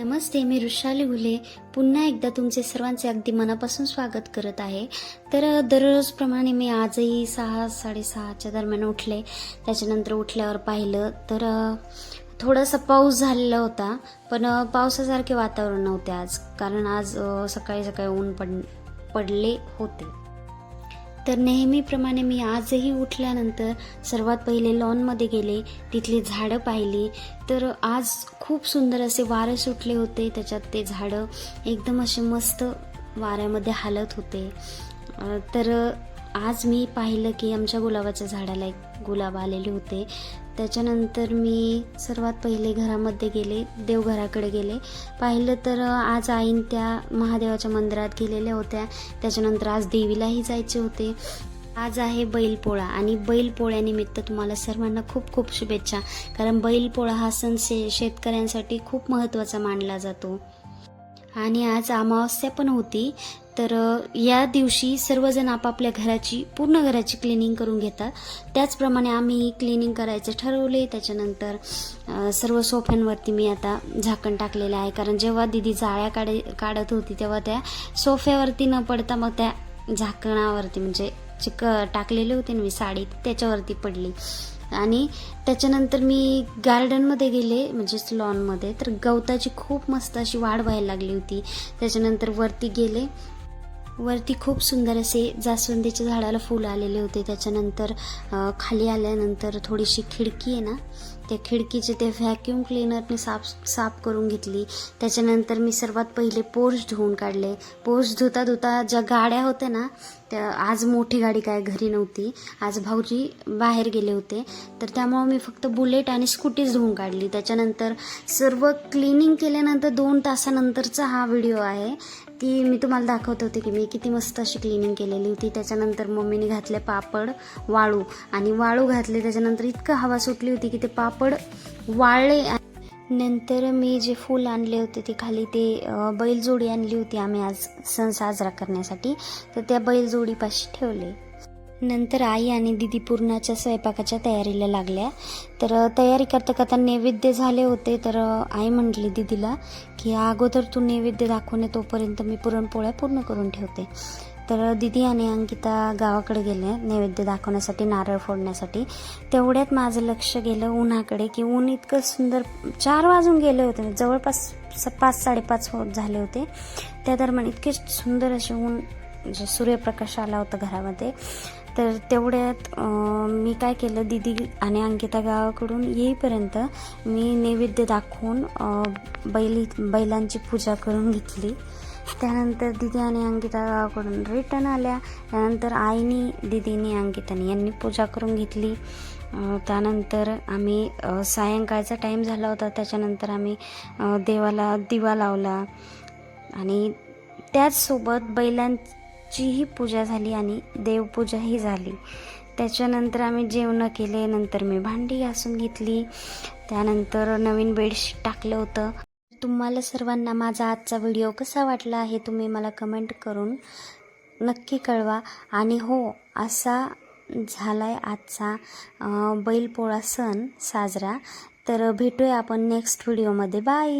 नमस्ते मी ऋषाली घुले पुन्हा एकदा तुमचे सर्वांचे अगदी मनापासून स्वागत करत आहे. तर दररोजप्रमाणे मी आजही सहा साडेसहाच्या दरम्यान उठले. त्याच्यानंतर उठल्यावर पाहिलं तर थोडासा पाऊस झालेला होता. पण पावसासारखे वातावरण नव्हते आज. कारण आज सकाळी सकाळी ऊन पड पडले होते. तर नेहमीप्रमाणे मी आजही उठल्यानंतर सर्वात पहिले लॉनमध्ये गेले तिथली झाडं पाहिली. तर आज खूप सुंदर असे वारे सुटले होते. त्याच्यात ते झाडं एकदम असे मस्त वाऱ्यामध्ये हालत होते. तर आज मी पाहिलं की आमच्या गुलाबाच्या झाडाला एक गुलाब आलेले होते. त्याच्यानंतर मी सर्वात पहिले घरामध्ये गेले देवघराकडे गेले. पाहिलं तर आज आईन त्या महादेवाच्या मंदिरात गेलेल्या होत्या. त्याच्यानंतर आज देवीलाही जायचे होते. आज आहे बैलपोळा आणि बैलपोळ्यानिमित्त तुम्हाला सर्वांना खूप खूप शुभेच्छा. कारण बैलपोळा हा सण शे शेतकऱ्यांसाठी खूप महत्त्वाचा मानला जातो. आणि आज अमावस्या पण होती. तर या दिवशी सर्वजण आपापल्या घराची पूर्ण घराची क्लिनिंग करून घेतात. त्याचप्रमाणे आम्ही क्लिनिंग करायचे ठरवले त्याच्यानंतर सर्व सोफ्यांवरती मी आता झाकण टाकलेलं आहे. कारण जेव्हा दिदी जाळ्या काढ काढत होती तेव्हा त्या सोफ्यावरती न पडता मग त्या झाकणावरती म्हणजे चिक टाकलेले होते ना मी साडी त्याच्यावरती पडली. आणि त्याच्यानंतर मी गार्डनमध्ये गेले म्हणजेच लॉनमध्ये तर गवताची खूप मस्त अशी वाढ व्हायला लागली होती. त्याच्यानंतर वरती गेले. वरती खूप सुंदर असे जास्वंदीच्या झाडाला फुलं आलेले होते. त्याच्यानंतर खाली आल्यानंतर थोडीशी खिडकी आहे ना त्या खिडकीचे ते व्हॅक्यूम क्लिनरने साफ साफ करून घेतली. त्याच्यानंतर मी सर्वात पहिले पोर्च धुवून काढले. पोर्च धुता धुता ज्या गाड्या होत्या ना त्या आज मोठी गाडी काय घरी नव्हती. आज भाऊजी बाहेर गेले होते. तर त्यामुळं मी फक्त बुलेट आणि स्कूटीज धुवून काढली. त्याच्यानंतर सर्व क्लिनिंग केल्यानंतर दोन तासानंतरचा हा व्हिडिओ आहे. की मी तुम्हाला दाखवत होते की मी किती मस्त अशी क्लिनिंग केलेली होती. त्याच्यानंतर मम्मीने घातले पापड वाळू. आणि वाळू घातले त्याच्यानंतर इतकं हवा सुटली होती की ते पापड वाळले नंतर मी जे फूल आणले होते ते खाली ते बैलजोडी आणली होती आम्ही आज सण साजरा करण्यासाठी तर त्या बैलजोडीपाशी ठेवले. नंतर आई आणि दिदी पूर्णाच्या स्वयंपाकाच्या तयारीला लागल्या. तर तयारी करता करता नैवेद्य झाले होते. तर आई म्हटली दिदीला की अगोदर तू नैवेद्य दाखवून तोपर्यंत मी पुरणपोळ्या पूर्ण करून ठेवते. तर दिदी आणि अंकिता गावाकडे गेले नैवेद्य दाखवण्यासाठी नारळ फोडण्यासाठी. तेवढ्यात माझं लक्ष गेलं उन्हाकडे की ऊन इतकं सुंदर चार वाजून गेले होते. जवळपास स- पाच साडेपाच होत झाले होते. त्या दरम्यान इतके सुंदर असे ऊन म्हणजे सूर्यप्रकाश आला होता घरामध्ये. तर तेवढ्यात मी काय केलं दिदी आणि अंकिता गावाकडून येईपर्यंत मी नैवेद्य दाखवून बैली बैलांची पूजा करून घेतली. त्यानंतर दिदी आणि अंकिता गावाकडून रिटर्न आल्या. त्यानंतर आईनी दिदीनी अंकितानी यांनी पूजा करून घेतली. त्यानंतर आम्ही सायंकाळचा टाईम झाला होता. त्याच्यानंतर आम्ही देवाला दिवा लावला. आणि त्याचसोबत बैलांचीही पूजा झाली आणि देवपूजाही झाली. त्याच्यानंतर आम्ही जेवणं केले. नंतर मी भांडी घासून घेतली. त्यानंतर नवीन बेडशीट टाकलं होतं. तुम्हाला सर्वांना माझा आजचा व्हिडिओ कसा वाटला हे तुम्ही मला कमेंट करून नक्की कळवा. आणि हो असा झाला आहे आजचा बैलपोळा सण साजरा. तर भेटूया आपण नेक्स्ट व्हिडिओमध्ये बाय